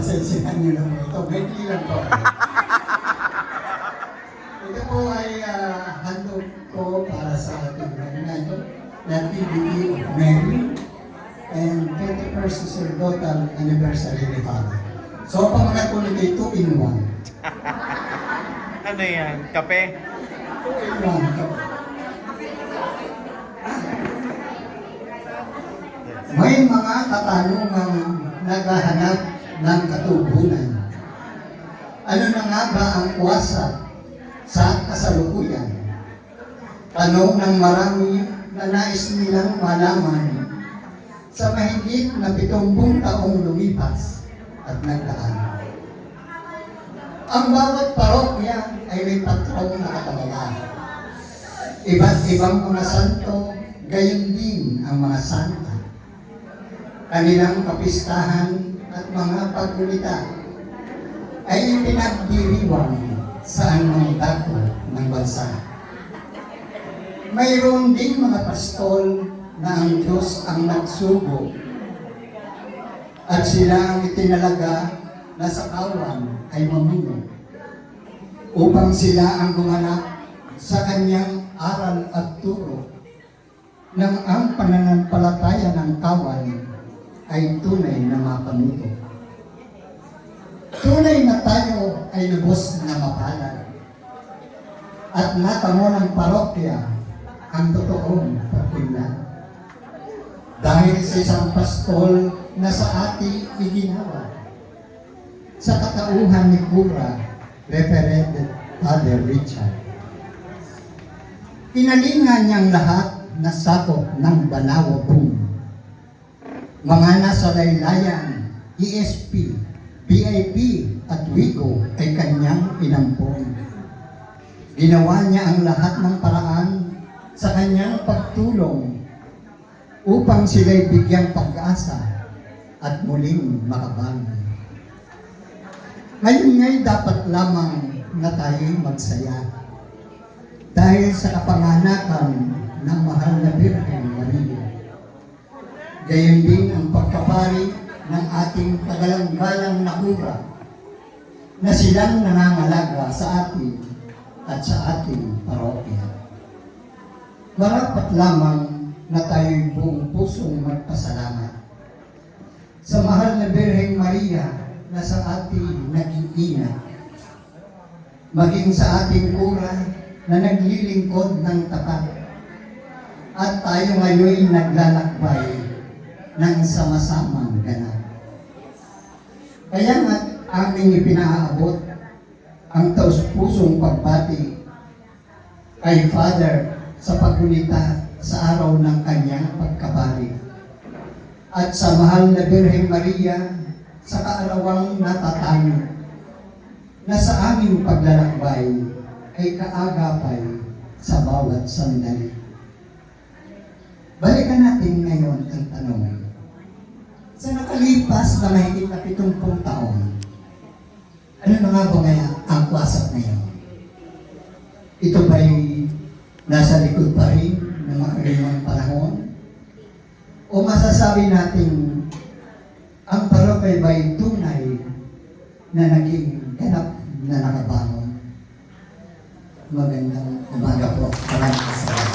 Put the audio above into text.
pagpasensyahan niyo lang ito. Medley lang po. ito po ay ah, handog ko para sa ating Renato na TBE of Mary and 21st Sacerdotal Anniversary ni Father. So, pamagat po nito ay 2 in 1. Ano yan? Kape? 2 in 1. May mga katanungang naghahanap ng katubunan. Ano na nga ba ang kuwasa sa kasalukuyan? Tanong ng marami na nais nilang malaman sa mahigit na pitumpung taong lumipas at nagdaan. Ang bawat parokya ay may patrong nakatalaga. Iba't ibang mga santo, gayon din ang mga santa. Kanilang kapistahan at mga pagkulita ay pinagdiriwang sa anong dako ng bansa. Mayroon din mga pastol na ang Diyos ang nagsugo at sila ang itinalaga na sa kawan ay mamuno upang sila ang gumanap sa kanyang aral at turo nang ang pananampalataya ng kawan ay tunay na mapanuto. Tunay na tayo ay lubos na mapalad at natamo ng parokya ang totoong pagkimlan. Dahil sa isang pastol na sa ating iginawa sa katauhan ni Kura, Reverend Father Richard. Pinalingan niyang lahat na sakop ng Banawa Boom. Mga nasa laylayan, ESP, BIP at WIGO ay kanyang inampon. Ginawa niya ang lahat ng paraan sa kanyang pagtulong upang sila'y bigyang pag-asa at muling makabangon. Ngayon nga'y dapat lamang na tayo magsaya dahil sa kapanganakan ng mahal na Birhen Maria. Gayon din ang pagkapari ng ating tagalang-galang na kura na silang nangangalaga sa atin at sa ating parokya. Marapat lamang na tayo'y buong pusong magpasalamat sa mahal na Birheng Maria na sa ating naging ina, maging sa ating kura na naglilingkod ng tapat. At tayo ngayon naglalakbay ng sama-samang ganap. Kaya nga aming ipinaabot ang taus-pusong pagbati kay Father sa paggunita sa araw ng kanyang pagkabalik. At sa mahal na Birheng Maria sa kaarawang natatayo na sa aming paglalakbay ay kaagapay sa bawat sandali. Balikan natin ngayon ang tanong nakalipas na mahigit na 70 taon, ano na nga ba kaya ang WhatsApp na yun? Ito ba'y nasa likod pa rin ng mga limang panahon? O masasabi natin ang parokay ba'y tunay na naging ganap na nakabangon? Magandang umaga po. Maraming salamat.